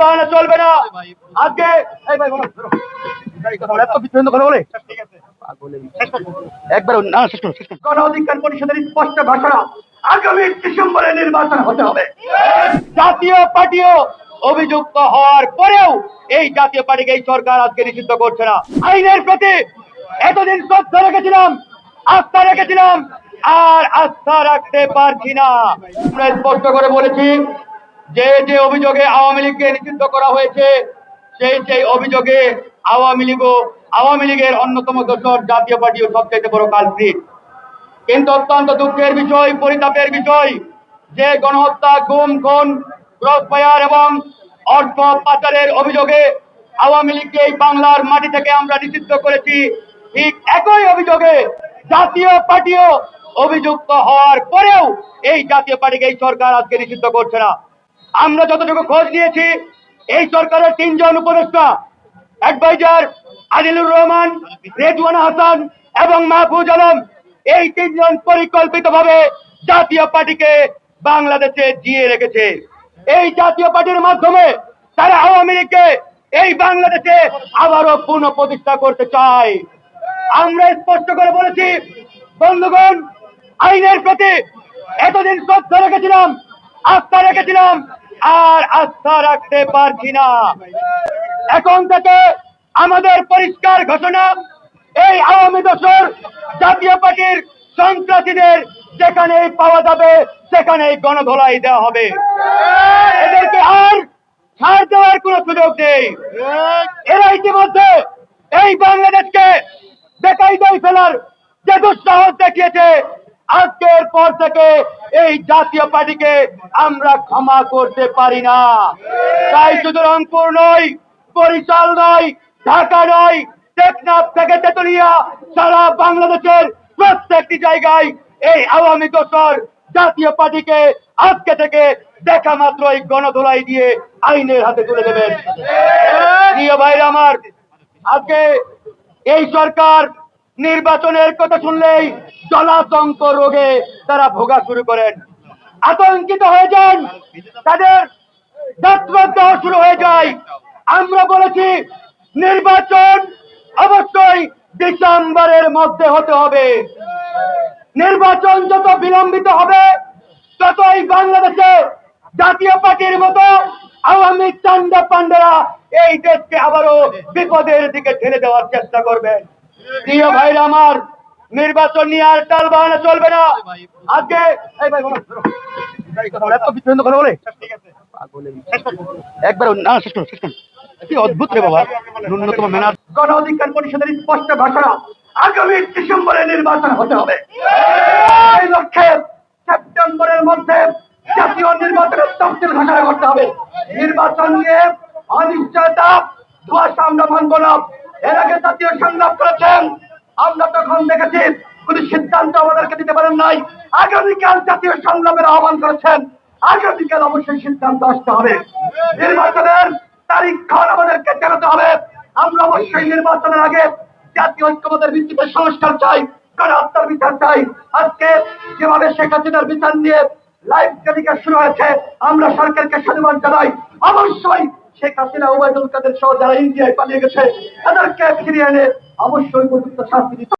বাহানা চলবে না। আজকে এই ভাই বলো, ধরো। এই কথা বলে, এত বিচ্ছিন্ন কথা বলে? একবার না শেষ করো গণ অধিকার পরিষদের স্পষ্ট ঘোষণা আগামী ডিসেম্বরে নির্বাচন হতে হবে। জাতীয় পার্টিও অভিযুক্ত হওয়ার পরেও এই জাতীয় পার্টিকে এই সরকার আজকে নিষিদ্ধ করছে না। আইনের প্রতি এতদিন শ্রদ্ধা রেখেছিলাম আস্থা রেখেছিলাম আর আস্থা রাখতে পারছি না। আমরা স্পষ্ট করে বলেছি যে যে অভিযোগে আওয়ামী লীগকে নিষিদ্ধ করা হয়েছে, সেই সেই অভিযোগে আওয়ামী লীগও আওয়ামী লীগের অন্যতম দোষর জাতীয় পার্টিও সবচেয়ে বড় কালপ্রিট। কিন্তু অত্যন্ত দুঃখের বিষয়, পরিতাপের বিষয়, যে গণহত্যা, গুম, খুন ক্রসফায়ার এবং অর্থ পাচারের অভিযোগে আওয়ামী লীগকে এই বাংলার মাটি থেকে আমরা নিষিদ্ধ করেছি, ঠিক একই অভিযোগে জাতীয় পার্টিও অভিযুক্ত হওয়ার পরেও এই জাতীয় পার্টিকে এই সরকার আজকে নিষিদ্ধ করছে না। আমরা যতটুকু খোঁজ নিয়েছি, এই সরকারের তিনজন উপদেষ্টা, অ্যাডভাইজার আদিলুর রহমান, রেজওয়ানা হাসান এবং মাহফুজ আলম, এই তিনজন পরিকল্পিতভাবে জাতীয় পার্টিকে বাংলাদেশে জিয়ে রেখেছে। এই জাতীয় পার্টির মাধ্যমে তারা আওয়ামী লীগকে এই বাংলাদেশে আবারও পুনঃ প্রতিষ্ঠা করতে চায়। আমরা স্পষ্ট করে বলেছি, বন্ধুগণ, আইনের প্রতি এতদিন শ্রদ্ধা রেখেছিলাম আস্থা রেখেছিলাম, আর আস্থা রাখতে পারছি না। এখন থেকে আমাদের পরিষ্কার ঘোষণা, এই আওয়ামী দশর জাতীয় পার্টির সন্ত্রাসীদের যেখানেই পাওয়া যাবে, সেখানেই গণধোলাই দেওয়া হবে। এদেরকে আর ছাড় দেওয়ার কোনো সুযোগ নেই। এরা ইতিমধ্যে এই বাংলাদেশকে বেকায়দায় ফেলার যে দুঃসাহস দেখিয়েছে আজকের পর থেকে এই জাতীয় পার্টিকে আমরা ক্ষমা করতে পারি না। তাই শুধু রংপুর নয়, বরিশাল নয়, ঢাকা নয়, টেকনাফ থেকে তেতুলিয়া, সারা বাংলাদেশের প্রত্যেকটি জায়গায় এই আওয়ামী দোসর জাতীয় পার্টিকে আজকে থেকে দেখা মাত্রই গণধোলাই দিয়ে আইনের হাতে তুলে দেবেন। প্রিয় ভাইরা আমার, আজকে এই সরকার নির্বাচনের কথা শুনলেই জলাতঙ্ক রোগে তারা ভোগা শুরু করেন। আতঙ্কিত হয়ে যান, তাদের শুরু হয়ে যায়। আমরা বলেছি, নির্বাচন অবশ্যই ডিসেম্বরের মধ্যে হতে হবে। নির্বাচন যত বিলম্বিত হবে, ততই বাংলাদেশে জাতীয় পার্টির মতো আওয়ামী চান্দা পান্ডারা এই দেশকে আবারও বিপদের দিকে ঠেলে দেওয়ার চেষ্টা করবেন। প্রিয় ভাইরা আমার, নির্বাচন নিয়ে আর টাল বাহানা চলবে না। আজকে ভাই একবার না শেষ শেষ কি অদ্ভুত রে বাবা, ন্যূনতম মেনার গণ অধিকার পরিষদের স্পষ্ট ঘোষণা, আগামী ডিসেম্বরে নির্বাচন হতে হবে। এই লক্ষ্যে সেপ্টেম্বরের মধ্যে জাতীয় নির্বাচনের তফসিল ঘোষণা করতে হবে। নির্বাচন নিয়ে অনিশ্চয়তা, ধোয়াশা আমরা মানব না। এর আগে জাতীয় সংলাপ করেছেন। আমরা তখন দেখেছি, কোন সিদ্ধান্ত আমাদেরকে দিতে পারেন নাই। আগামীকাল জাতীয় সংলাপের আহ্বান করেছেন। আগামীকাল অবশ্যই সিদ্ধান্ত আসতে হবে। নির্বাচনের তারিখক্ষণ আমাদেরকে জানাতে হবে। আমরা অবশ্যই নির্বাচনের আগে জাতীয় ঐক্যমতের ভিত্তিতে সংস্কার চাই, গণহত্যার বিচার চাই। আজকে যেভাবে শেখ হাসিনার বিচার নিয়ে লাইভ টেলিকাস্ট শুরু হয়েছে, আমরা সরকারকে সাধুবাদ জানাই। অবশ্যই শেখ হাসিনা, ওবায়দুল কাদের সহ যারা ইন্ডিয়ায় পালিয়ে গেছে, তাদেরকে ফিরিয়ে এনে অবশ্যই উপযুক্ত শাস্তি